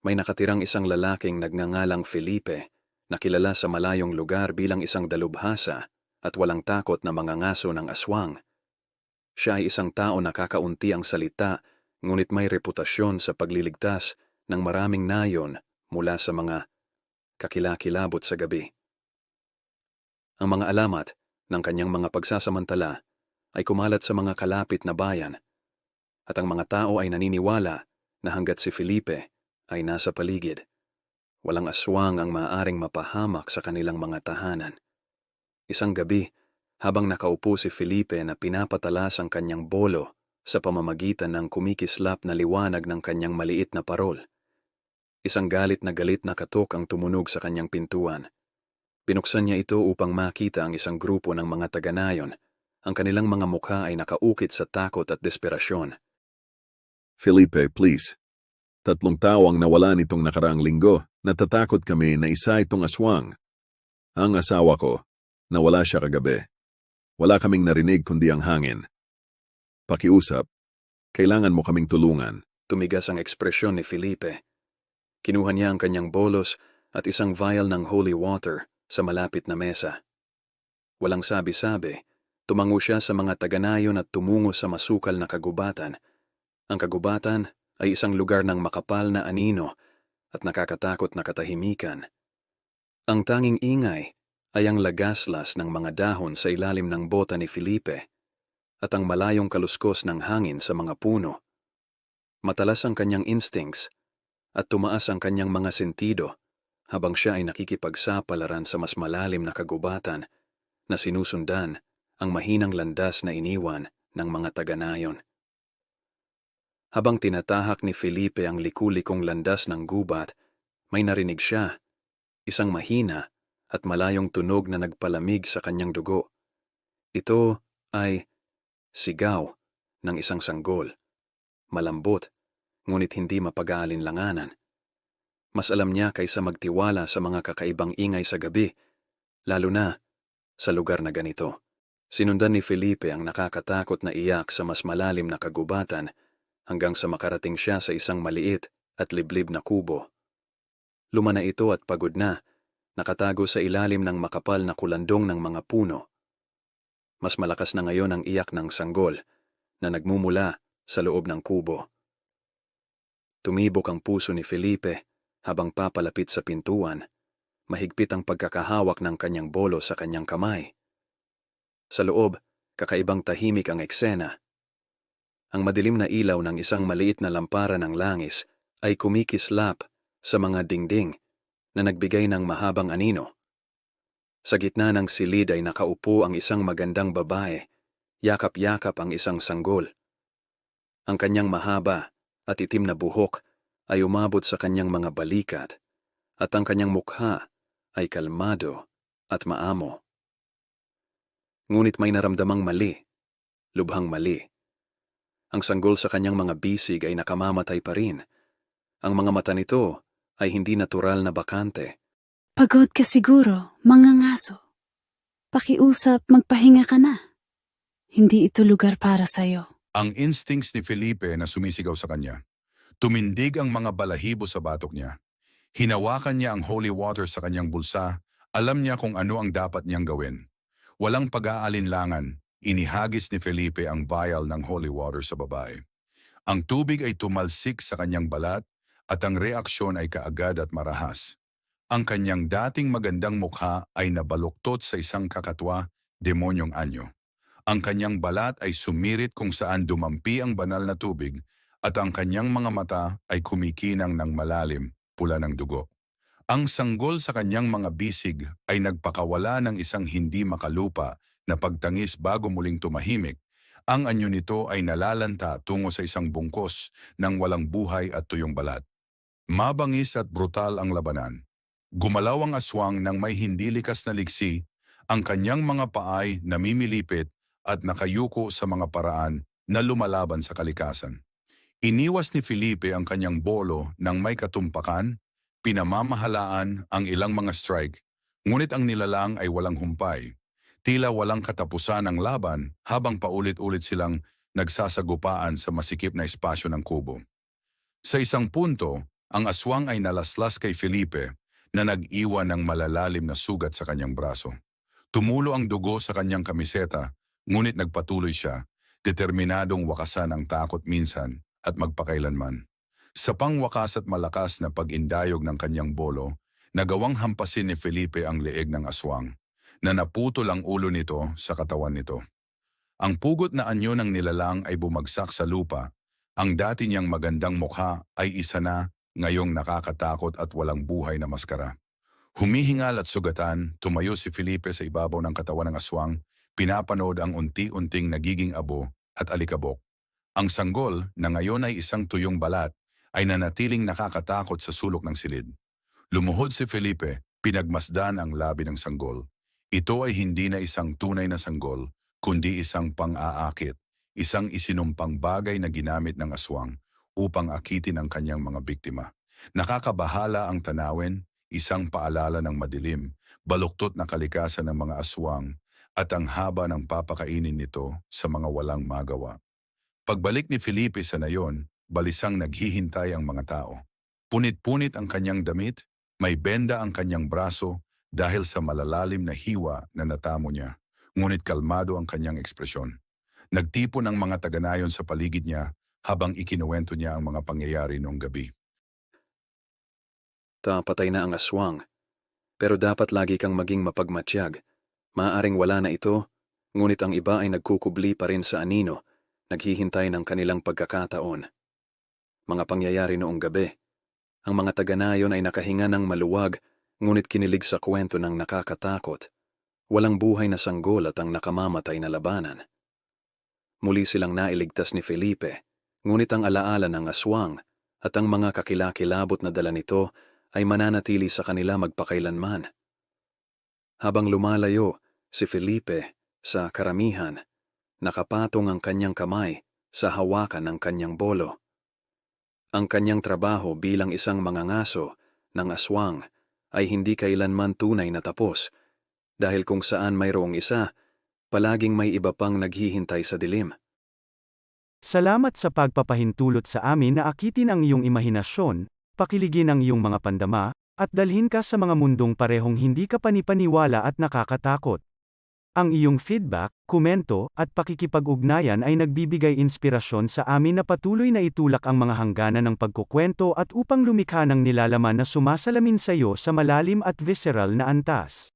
may nakatirang isang lalaking nagngangalang Felipe, na kilala sa malayong lugar bilang isang dalubhasa at walang takot na mga ngaso ng aswang. Siya ay isang tao na kakaunti ang salita, ngunit may reputasyon sa pagliligtas ng maraming nayon mula sa mga kakilakilabot sa gabi. Ang mga alamat ng kanyang mga pagsasamantala ay kumalat sa mga kalapit na bayan, at ang mga tao ay naniniwala na hanggat si Felipe ay nasa paligid, walang aswang ang maaaring mapahamak sa kanilang mga tahanan. Isang gabi, habang nakaupo si Felipe na pinapatalas ang kanyang bolo sa pamamagitan ng kumikislap na liwanag ng kanyang maliit na parol, isang galit na galit na katok ang tumunog sa kanyang pintuan. Binuksan niya ito upang makita ang isang grupo ng mga taga-nayon. Ang kanilang mga mukha ay nakaukit sa takot at desperasyon. Felipe, please. Tatlong tao ang nawala nitong nakaraang linggo. Natatakot kami na isa itong aswang. Ang asawa ko, nawala siya kagabi. Wala kaming narinig kundi ang hangin. Pakiusap, kailangan mo kaming tulungan. Tumigas ang ekspresyon ni Felipe. Kinuha niya ang kanyang bolos at isang vial ng holy water sa malapit na mesa. Walang sabi-sabi, tumango siya sa mga taga-nayon at tumungo sa masukal na kagubatan. Ang kagubatan ay isang lugar ng makapal na anino at nakakatakot na katahimikan. Ang tanging ingay ay ang lagaslas ng mga dahon sa ilalim ng bota ni Felipe at ang malayong kaluskos ng hangin sa mga puno. Matalas ang kanyang instincts at tumaas ang kanyang mga sentido habang siya ay nakikipagsapalaran sa mas malalim na kagubatan na sinusundan ang mahinang landas na iniwan ng mga taga-nayon. Habang tinatahak ni Felipe ang likulikong landas ng gubat, may narinig siya, isang mahina at malayong tunog na nagpalamig sa kanyang dugo. Ito ay sigaw ng isang sanggol. Malambot, ngunit hindi mapag-aalinlanganan. Mas alam niya kaysa magtiwala sa mga kakaibang ingay sa gabi, lalo na sa lugar na ganito. Sinundan ni Felipe ang nakakatakot na iyak sa mas malalim na kagubatan hanggang sa makarating siya sa isang maliit at liblib na kubo. Luma na ito at pagod na, nakatago sa ilalim ng makapal na kulandong ng mga puno. Mas malakas na ngayon ang iyak ng sanggol na nagmumula sa loob ng kubo. Tumibok ang puso ni Felipe habang papalapit sa pintuan, mahigpit ang pagkakahawak ng kanyang bolo sa kanyang kamay. Sa loob, kakaibang tahimik ang eksena. Ang madilim na ilaw ng isang maliit na lampara ng langis ay kumikislap sa mga dingding na nagbigay ng mahabang anino. Sa gitna ng silid ay nakaupo ang isang magandang babae, yakap-yakap ang isang sanggol. Ang kanyang mahaba at itim na buhok ay umabot sa kanyang mga balikat at ang kanyang mukha ay kalmado at maamo. Ngunit may naramdamang mali, lubhang mali. Ang sanggol sa kanyang mga bisig ay nakamamatay pa rin. Ang mga mata nito ay hindi natural na bakante. Pagod ka siguro, mga ngaso. Pakiusap, magpahinga ka na. Hindi ito lugar para sa'yo. Ang instincts ni Felipe na sumisigaw sa kanya. Tumindig ang mga balahibo sa batok niya. Hinawakan niya ang holy water sa kanyang bulsa. Alam niya kung ano ang dapat niyang gawin. Walang pag-aalinlangan, inihagis ni Felipe ang vial ng holy water sa babae. Ang tubig ay tumalsik sa kanyang balat at ang reaksyon ay kaagad at marahas. Ang kanyang dating magandang mukha ay nabaluktot sa isang kakatwa, demonyong anyo. Ang kanyang balat ay sumirit kung saan dumampi ang banal na tubig at ang kanyang mga mata ay kumikinang ng malalim, pula ng dugo. Ang sanggol sa kanyang mga bisig ay nagpakawala ng isang hindi makalupa na pagtangis bago muling tumahimik. Ang anyo nito ay nalalanta tungo sa isang bungkos ng walang buhay at tuyong balat. Mabangis at brutal ang labanan. Gumalaw ang aswang ng may hindi likas na liksi, ang kanyang mga paay namimilipit at nakayuko sa mga paraan na lumalaban sa kalikasan. Iniwas ni Felipe ang kanyang bolo ng may katumpakan, pinamamahalaan ang ilang mga strike, ngunit ang nilalang ay walang humpay. Tila walang katapusan ang laban habang paulit-ulit silang nagsasagupaan sa masikip na espasyo ng kubo. Sa isang punto, ang aswang ay nalaslas kay Felipe na nag-iwan ng malalalim na sugat sa kanyang braso. Tumulo ang dugo sa kanyang kamiseta, ngunit nagpatuloy siya, determinadong wakasan ang takot minsan at magpakailanman. Sa pangwakas at malakas na pag-indayog ng kanyang bolo, nagawang hampasin ni Felipe ang leeg ng aswang, na naputol ang ulo nito sa katawan nito. Ang pugot na anyo ng nilalang ay bumagsak sa lupa. Ang dati niyang magandang mukha ay isa na ngayong nakakatakot at walang buhay na maskara. Humihingal at sugatan, tumayo si Felipe sa ibabaw ng katawan ng aswang, pinapanood ang unti-unting nagiging abo at alikabok. Ang sanggol, na ngayon ay isang tuyong balat, ay nanatiling nakakatakot sa sulok ng silid. Lumuhod si Felipe, pinagmasdan ang labi ng sanggol. Ito ay hindi na isang tunay na sanggol, kundi isang pang-aakit, isang isinumpang bagay na ginamit ng aswang upang akitin ang kanyang mga biktima. Nakakabahala ang tanawin, isang paalala ng madilim, baluktot na kalikasan ng mga aswang, at ang haba ng papakainin nito sa mga walang magawa. Pagbalik ni Felipe sa nayon, balisang naghihintay ang mga tao. Punit-punit ang kanyang damit, may benda ang kanyang braso dahil sa malalalim na hiwa na natamo niya, ngunit kalmado ang kanyang ekspresyon. Nagtipon ang mga taga-nayon sa paligid niya habang ikinuwento niya ang mga pangyayari noong gabi. Ta patay na ang aswang. Pero dapat lagi kang maging mapagmatsyag. Maaring wala na ito, ngunit ang iba ay nagkukubli pa rin sa anino, naghihintay ng kanilang pagkakataon. Mga pangyayari noong gabi. Ang mga taga-nayon ay nakahinga ng maluwag, ngunit kinilig sa kwento ng nakakatakot. Walang buhay na sanggol at ang nakamamatay na labanan. Muli silang nailigtas ni Felipe, ngunit ang alaala ng aswang at ang mga kakilakilabot na dala nito ay mananatili sa kanila magpakailanman. Habang lumalayo, si Felipe, sa karamihan, nakapatong ang kanyang kamay sa hawakan ng kanyang bolo. Ang kanyang trabaho bilang isang mangangaso ng aswang ay hindi kailanman tunay na tapos dahil kung saan mayroong isa, palaging may iba pang naghihintay sa dilim. Salamat sa pagpapahintulot sa amin na akitin ang iyong imahinasyon, pakiligin ang iyong mga pandama, at dalhin ka sa mga mundong parehong hindi ka panipaniwala at nakakatakot. Ang iyong feedback, komento, at pakikipag-ugnayan ay nagbibigay inspirasyon sa amin na patuloy na itulak ang mga hangganan ng pagkukwento at upang lumikha ng nilalaman na sumasalamin sa iyo sa malalim at visceral na antas.